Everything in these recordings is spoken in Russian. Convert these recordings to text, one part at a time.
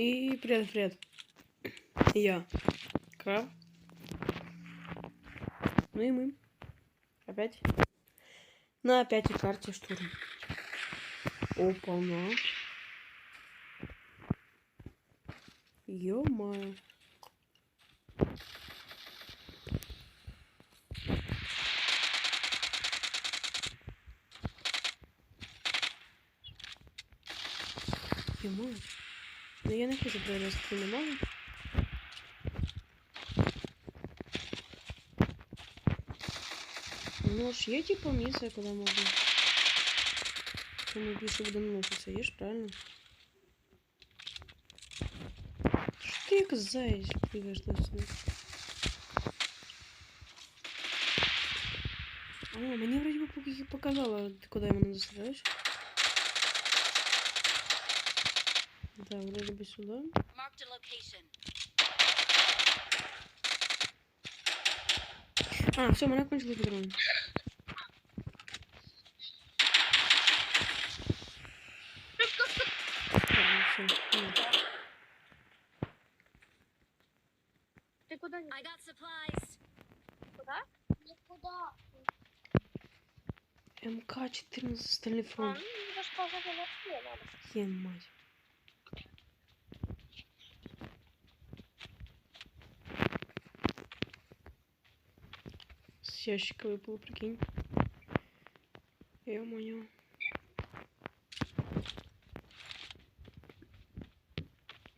И привет, привет. Я. Краб. Ну и мы. Опять. На опять карте штурм. Опа, на. Ё-моё. Ё-моё Ну я не хочу перенести не можу. Ну ж є типу місце, куди можна. Тому більше буде носитися, є ж правильно? Що ти як заєць бігаєш до сюди? О, мені вроді би поки показала, куди мене застрелиш. Да, вроде бы сюда. Marked a location. А, все, мене кончили патрони. Ладно, всё, ну. Ты куда не I got supplies. куда? Никуда. МК-14 стальный А, фронт. ну, я же сказала, вообще надо. Ємать. С ящика выпало, прикинь. Ё-моё.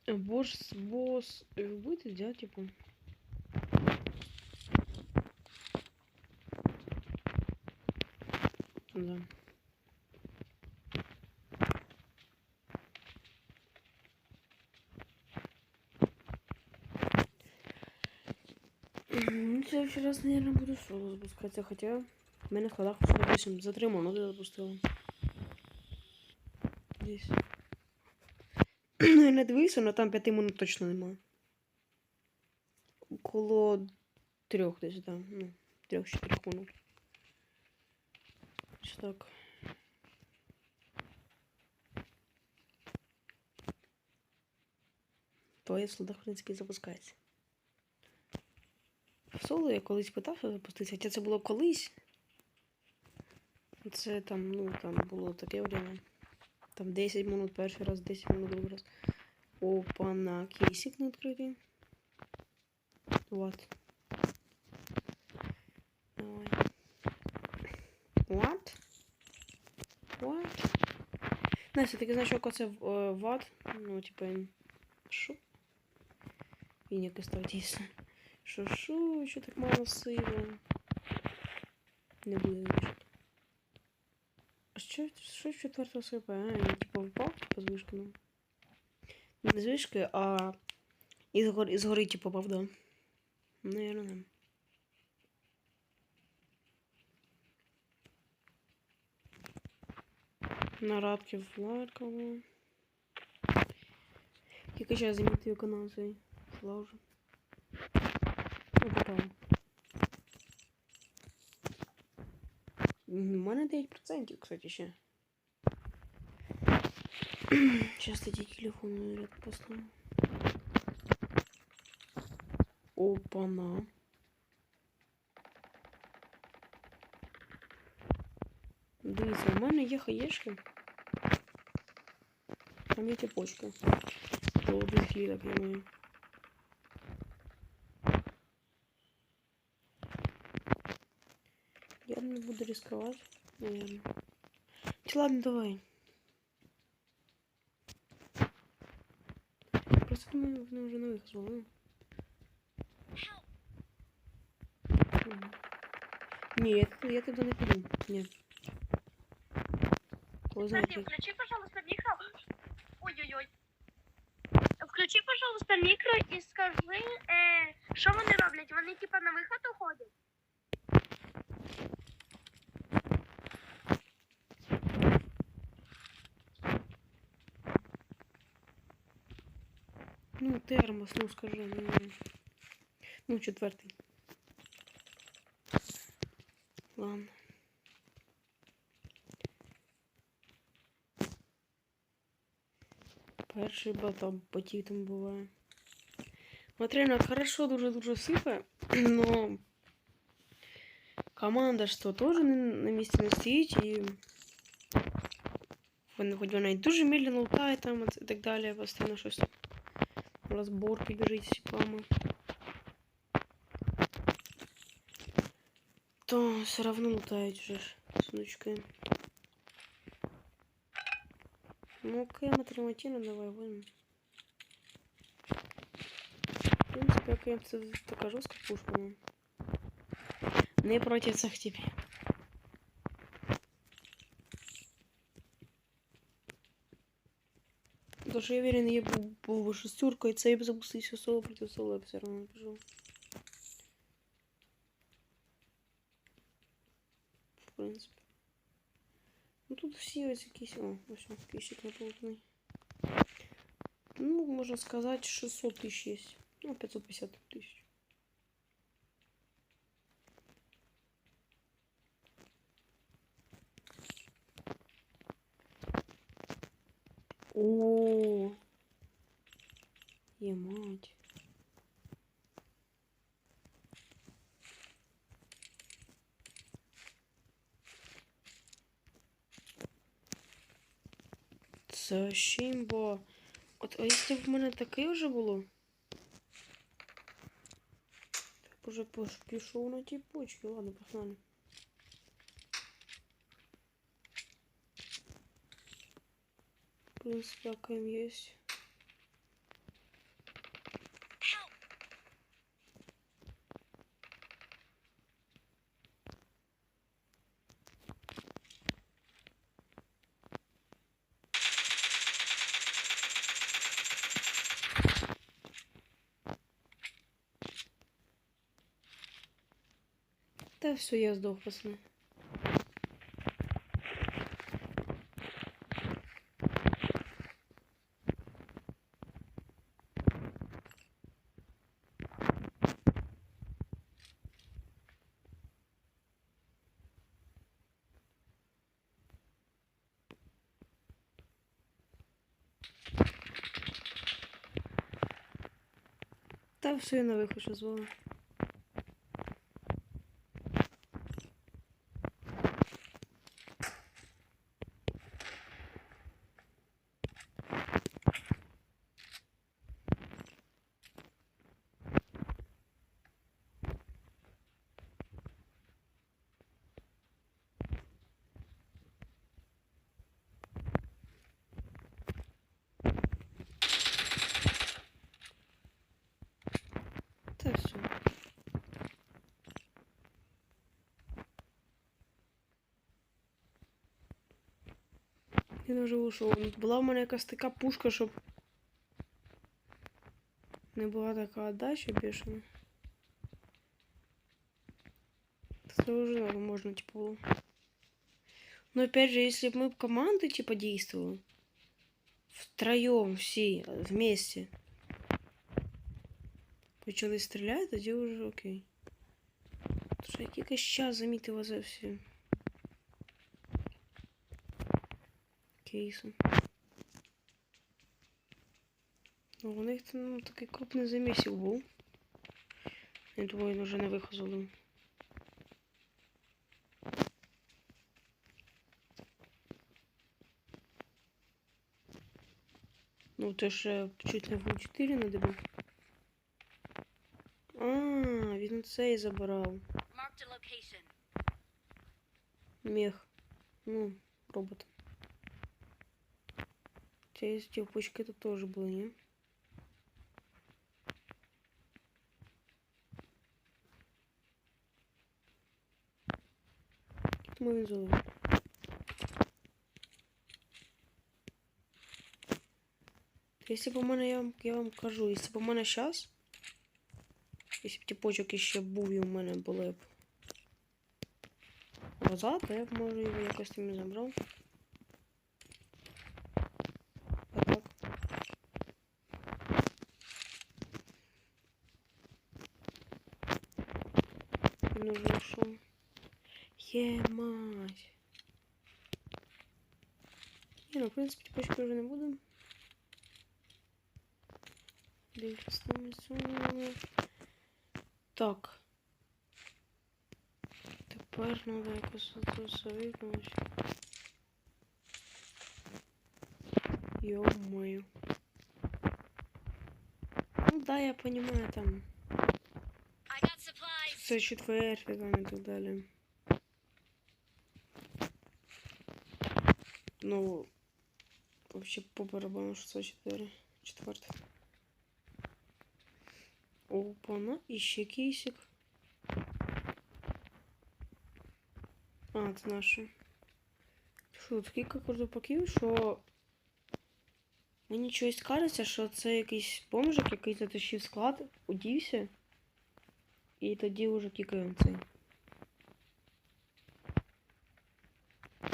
Э, Босс, босс, э, вы будете делать, типа? Да. Следующий раз, наверное, буду соло запускаться, хотя в мене складах допустим, за три минути запустила. Десь. Ну, я не дивився, але там п'яти минут точно немає. Около трьох десь, да. Ну, трьох-чотирьох минут. Ось так. Твоє в складах, в принципі, запускається. Соло я колись питався запуститися, хоча це було колись. Це там, ну, там було таке время. Там 10 минут перший раз, 10 минут другий раз. Опа, на кейсик на відкритий. Вот. Давай. What? What? Настя, ти знаєш, що це е, ват? Ну, типа, що? Він якось став дійсно. Що що, так мало сили? Не вирішити. А що, що четвертого сипає? А, він типу впав, типу, з вишки, ну. Не з а із гори, із гори типу попав, да. Наверно, да. Нарадки в Ларково. Тільки зараз замітив канал цей. Славжу. Ну, попав. У мене 9%, кстати, ще. Сейчас эти телефоны ряд поставлю. Опа-на. Дивіться, у мене є хаєшки. Там є тіпочка. Голубих кліток, я маю. не буду рисковать, наверное. Чи ладно, давай. Просто думаю, вони вже нових звали. Ні, я, туди- я туди не піду. Ні. Коли знаєте, Кстати, включи, пожалуйста, микро. Ой-ой-ой. Включи, пожалуйста, мікро і скажи, е, що вони роблять? Вони типа на виход уходять? термос, ну скажи. Ну, ну четвертий. Ладно. Перший батон потів там буває. От реально хорошо дуже-дуже сипе, но команда ж то теж не, на місці не стоїть і вони хоч вона і дуже медленно лутає там і так далі, постійно щось розборки біжить з чіпами. То все равно лутають вже ж сундучки. Ну, КМ Триматіна давай виймемо. В принципе, КМ це така жорстка пушка. Ну. Не проти цих типів. Потому что я уверен, я был, был бы шестеркой, це я б запустився соло проти соло, я б все равно пішов. В принципі. Ну тут всі ось якісь. О, ось он, кисик наполотний. Ну, можна сказати, 600 тисяч є. Ну, 550 тисяч. О, Ємать. Це щимбо. От, а якщо б в мене таке вже було? Так уже пош- пішов на ті почки. Ладно, погнали. В принципі, АКМ. Help! Та все, я здох, пацани. Та все, я на виход ще. Та все. Він вже ушов. Була в мене якась така пушка, щоб не була така отдача бешена. Це уже можно типа было. Но опять же, если бы мы команды типа действовали втроем все вместе почали стріляти, тоді вже окей. Тож як якийсь час замітила за всі кейси. Ну, у них там ну, такий крупний замісів був. Я думаю, вже не виходили. Ну, ти ж чуть не в 4 надибав. А, він цей забрав. Мех. Ну, робот. Хотя есть девочки это тоже было, не? Тому він зелений. Если б у мене, я, вам- я вам кажу, если б у мене сейчас, якщо б тіпочок іще був і у мене були б назад, то я б може його якось там забрав. А так. Він уже ушов. Ємать. Ні, ну, в принципі, тіпочки вже не будемо. Дивіться, там зони. Так. Тепер треба якось це все виконати. Йо-моє. Ну да, я понимаю, там I got supplies. це четвертий там і так далі. Ну, вообще по барабану, що це 4. Четвертий. Опа-на, і кейсик. А, це наше. Що, такий крутопаків, що мені щось кажеться, що це якийсь бомжик, який затащив склад, удівся. І тоді вже кікаємо цей.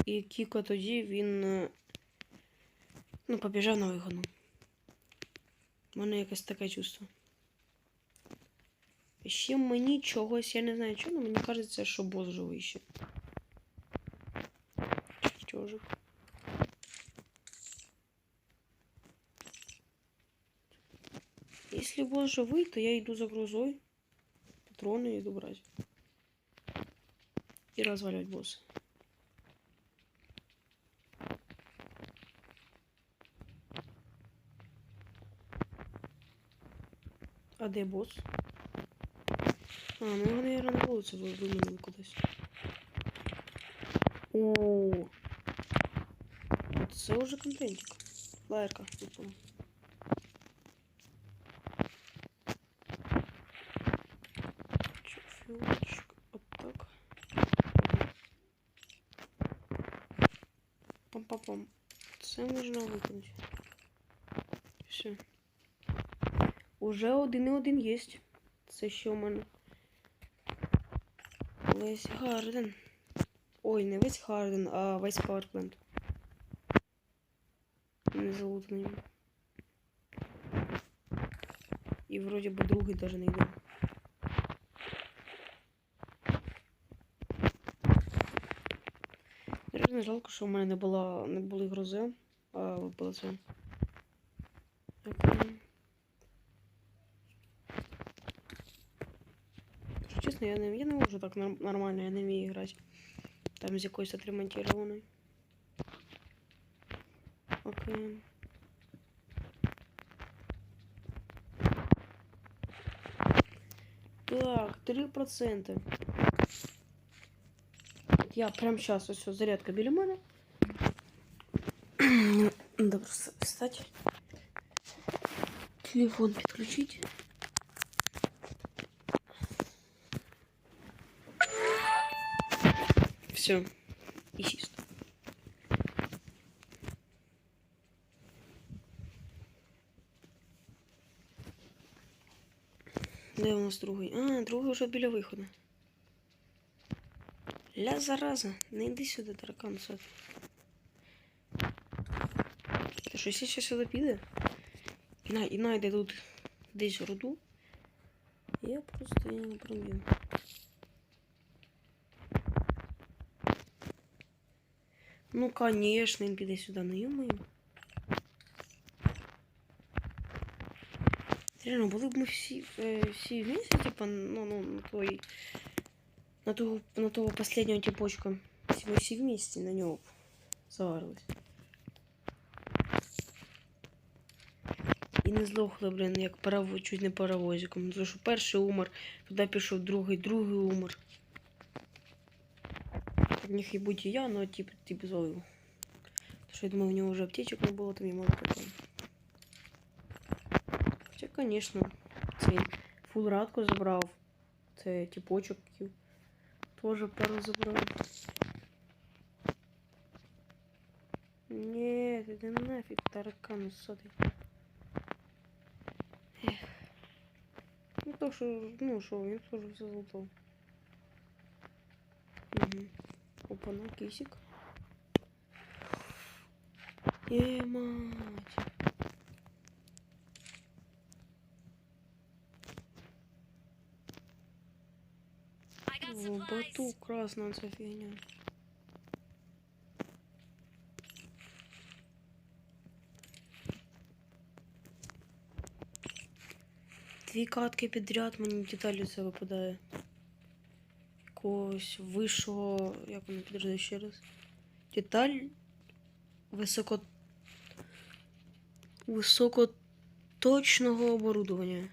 І Кіко тоді він е, ну, побіжав на вигону. У мене якесь таке чувство. І Ще мені чогось, я не знаю чого, але мені кажеться, що бос живий ще. Чортежик. Если босс живый, то я иду за грузой. Патроны иду брать. И развалять босса. А де босс? А, ну його, наверное, на вулицю кудись. О, це вже контентик. Лайерка, типу. Чё, филочек, вот так. Пам-пам-пам. Це можна виконати. Все. Уже один і один є. Це ще у мене. Весь Гарден. Ой, не весь Гарден, а весь Паркленд. Не залутаний. І вроді би другий даже не йде. Реально жалко, що в мене не було, не були грози, а випало це. Чесно, я не, я не можу так норм- нормально, я не вмію грати. Там з якоюсь отремонтированою. Окей. Так, 3%. Я прям сейчас ось ось зарядка біля мене. Надо просто встати. Телефон підключить. Все. І чисто. Де у нас другий? А, другий вже біля виходу. Ля зараза, не йди сюди, таракан сад. Та щось ще сюди піде. І, на, і найде тут десь руду. Я просто її не проб'ю. Ну, конечно, він піде сюди, ну йомаю. Реально, були б ми всі, е, всі вместе, типа, ну, ну, на той, на того, на того последнего типочка. Если мы все вместе на него заварились. І не здохли, блін, як парово, чуть не паровозиком. Тому що перший умер, туди пішов другий, другий умер. Так міг і бути і я, но тип, тип зловив. Тому що я думаю, у нього вже аптечок не було, там і мало такого. Хоча, звісно, це він фул радку забрав. Це типочок який теж пару забрав. Нет, иди нафиг, таракан усатый. Эх. Ну то, что, ну что, він тоже все золото. Угу. Опа, на кисик. Е, мать. I got О, supplies. батут красная ця фігня. Дві катки підряд мені деталі це випадає. Якогось вищого. Як воно підряд ще раз? Деталь високо. Високоточного оборудовання.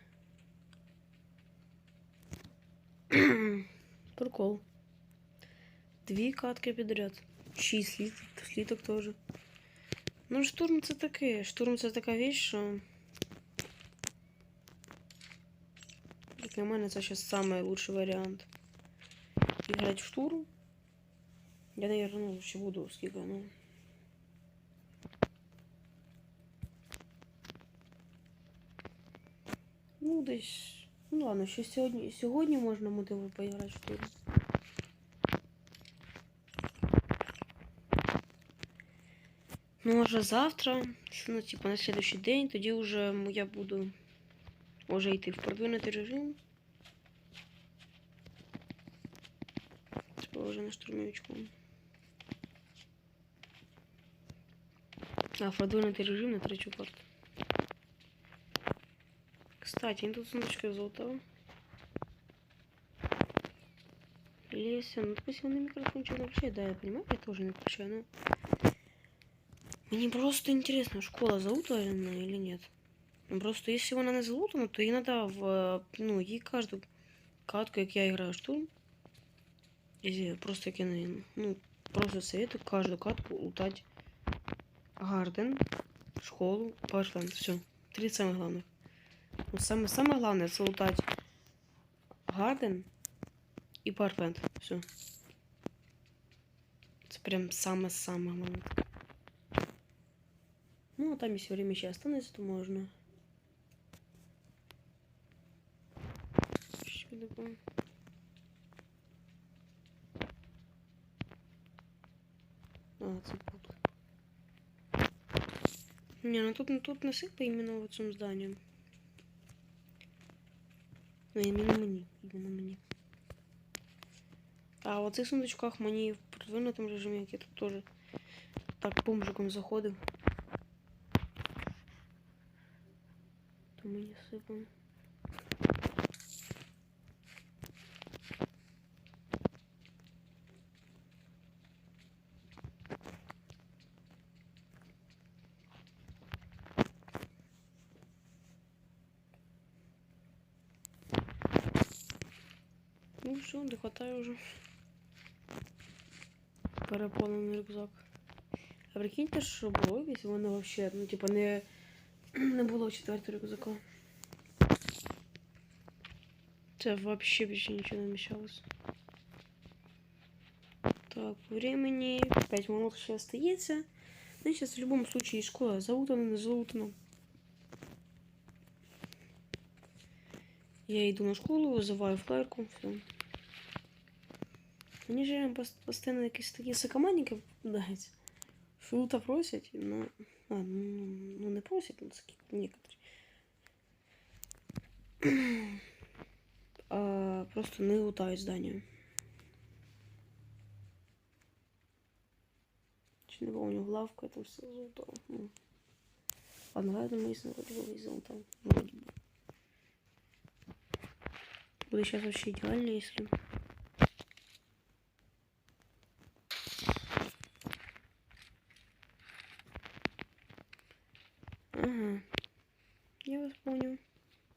Прикол. Дві катки підряд. Шість слід, сліток теж. Ну, штурм це таке. Штурм це така віч, що. Для мене, це зараз найкращий варіант. І грати в штурм. Я, наверное, ну, ще буду скільки, ну. Ну, десь. Ну ладно, ще сьогодні, сьогодні можна мотиву поіграти в штурм. Ну, може завтра, ну, типа на следующий день, тоді вже я буду може йти в продвинутий режим. Вже на штурмовичку. А, в продвинутий режим на третю карту. Кстати, тут сундучка золотого. Леся, ну допустим, на микрофончик не включает, да, я понимаю, я тоже не включаю, но... Мне просто интересно, школа залутана или нет. Ну, Просто если вона не залутана, то їй надо в, ну, їй каждую катку, як я играю штурм, если просто як я не, ну, просто советую каждую катку лутать Гарден, школу, Пашленд, все. Три самых главных. Ну, самое, самое главное это лутать Гарден и Паркленд. Все. Это прям самое-самое главное. Ну, а там если время еще останется, то можно. Что такое? Не, ну тут, ну тут насыпай именно в цьому здании. Ну, іменно мені, іменно мені. А в цих сундучках мені в продвинутому режимі, як я тут теж так бомжиком заходив. То мені сипом. Ну все, не хватає вже. Переповнений рюкзак. А прикиньте, що було, якщо воно вообще, ну, типа, не, не було четвертого рюкзака. Це вообще більше нічого не вміщалось. Так, по времени 5 минут ще остається. Ну, сейчас в любом случае школа залутана, не залутана. Я иду на школу, вызываю флайерку, все. Мені же пос- постійно якісь такі сакоманники попадаються. Фрута просять, ну, а, ну, ну не просять, ну такі некоторі. А, просто не лутають здання. Чи не помню, главка это все залутал. Ну. Ладно, ладно, Мейсон вроде бы весь залутал. Вроде бы. Будет сейчас вообще идеально, если...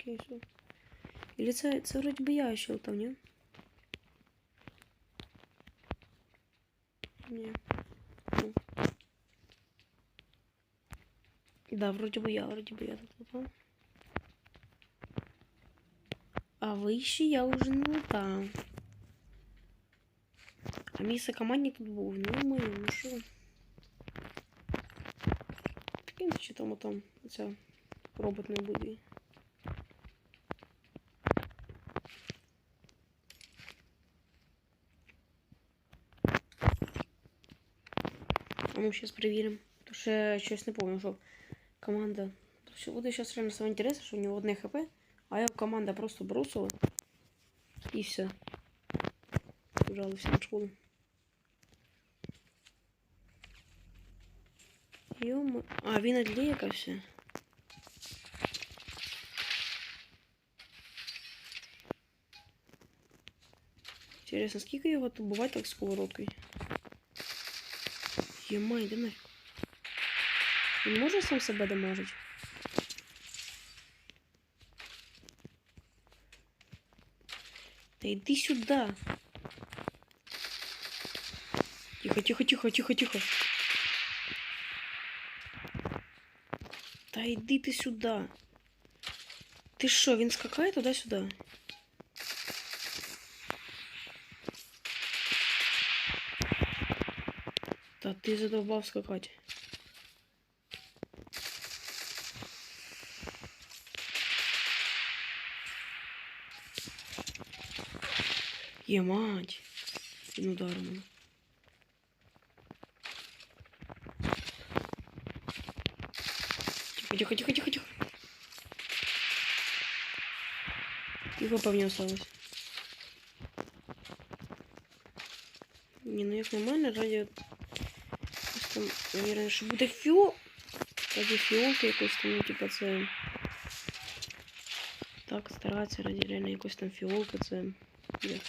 Окей, все. Или це, це вроде бы я ще там, не? Не. Ну. Да, вроде бы я, вроде бы я тут лутал. А вище я уже не лутав. А мій сакоманник тут був. Ну, ми, ну що? Прикиньте, чи там там оця робот не буде. А мы сейчас проверим. Потому что я сейчас не помню, что команда... Что буду сейчас реально самое интересное, что у него одне хп, а я команда просто бросила. И все. Пожалуй, всем школу. Йома. А, він відлікався. Интересно, сколько його тут бывает так с сковородкою? Єма, йди нафіг. Він може сам себе дамажить? Та йди сюди. Тихо, тихо, тихо, тихо, тихо. Та йди ти сюди. Ти що, він скакає туди-сюди? Та ти задовбав скакати. Є мать. Він ударив мене. Тихо, тихо, тихо, тихо, тихо. Тихо по мне осталось. Не, ну як нормально, раді... Ось там, наверное, що буде фіол. Раді фіолки якось там, ну, типа, це... Так, старатися раді реально якось там фіолки, це... Ні.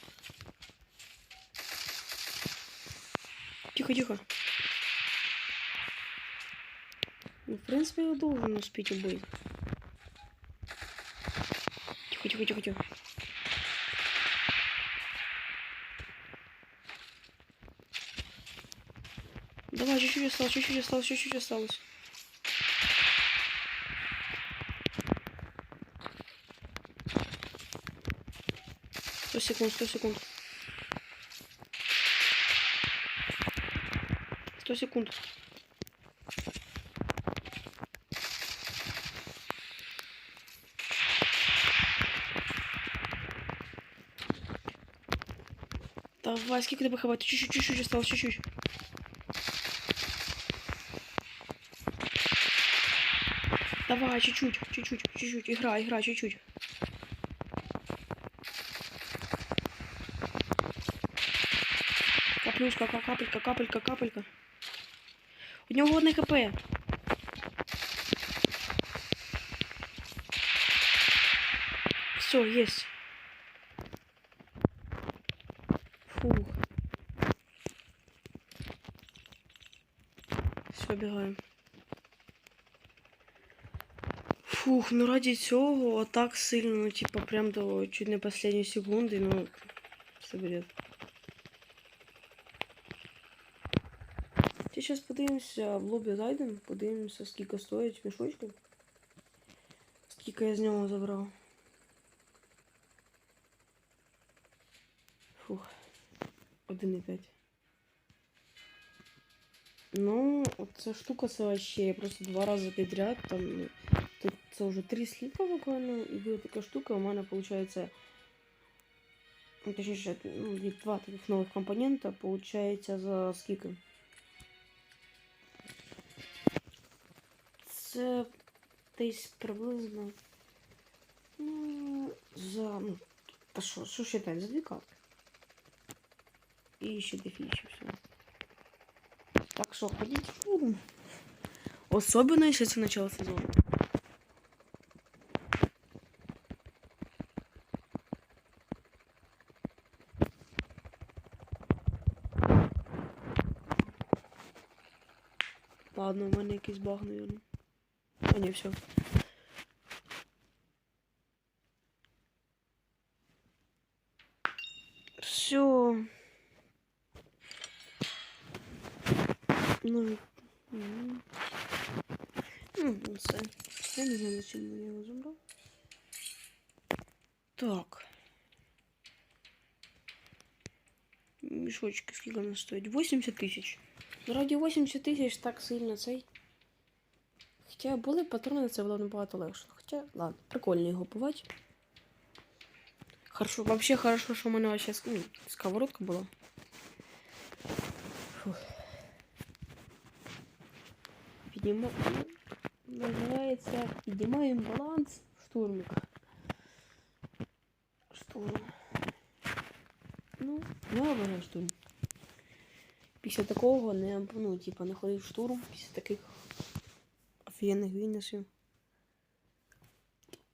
Тихо, тихо. Ну, в принципе, я должен успеть убить. Тихо, тихо, тихо, тихо. Чуть-чуть осталось, чуть-чуть осталось, чуть-чуть осталось. Сто секунд, сто секунд. Сто секунд. Давай, сколько тебе хватит? Чуть-чуть, чуть-чуть осталось, чуть-чуть. Давай, чуть-чуть, чуть-чуть, чуть-чуть. Игра, игра, чуть-чуть. Каплюшка, ка- капелька, капелька, капелька. У нього одне хп. Все, есть. Фух. Все, бігаємо. Фух, ну раді цього отак сильно, ну, типа, прям до чуть не последньої секунди, ну, це бред. Зараз подивимося в лобі зайдемо, подивимося, скільки стоять мішочки. Скільки я з нього забрав. Фух. 1,5. Ну, ця штука це вообще я просто два рази підряд. Там це вже три сліпа буквально, і буде така штука. У мене виходить, ну, точніше, ну, від два таких нових компонента получається за скільки? Це десь приблизно. Ну, за. Ну, та що, що считать, за дві капки. И еще дефище все. Так что ходить в фуру. Особенно если это начало сезона. Ладно, у мене якийсь баг, наверное. А не, все. Все. Ну, м. ну, все. Я не знаю, зачем я його забрав. Так. Мішочки, скільки вони стоять? 80 тисяч. Ну, раді 80 тисяч так сильно цей. Хоча були патрони, це було набагато легше. Хоча, ладно, прикольно його бувати. Хорошо, вообще хорошо, що в мене вообще ну, сковородка була. Фух. Підніма... ну, Називається Піднімаємо баланс в штурмі. Штурм. Ну, я обираю штурм. Після такого не, ну, типа, не ходив штурм, після таких офігенних війнесів.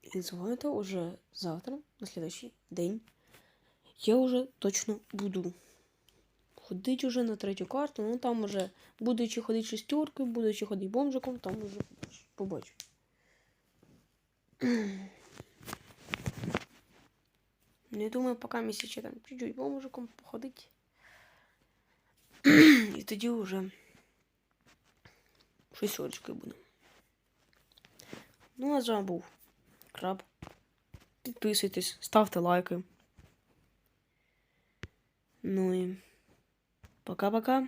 І це уже завтра, на следующий день. я вже точно буду. Ходить уже на третю карту, ну там уже, будучи ходити шестеркою, будучи ходити бомжиком, там уже побачу. Ну, я думаю, поки місяці там чуть-чуть бомжиком походить. І тоді вже шестерочкою буде. Ну, а з вами був Краб. Підписуйтесь, ставте лайки. Ну і пока-пока.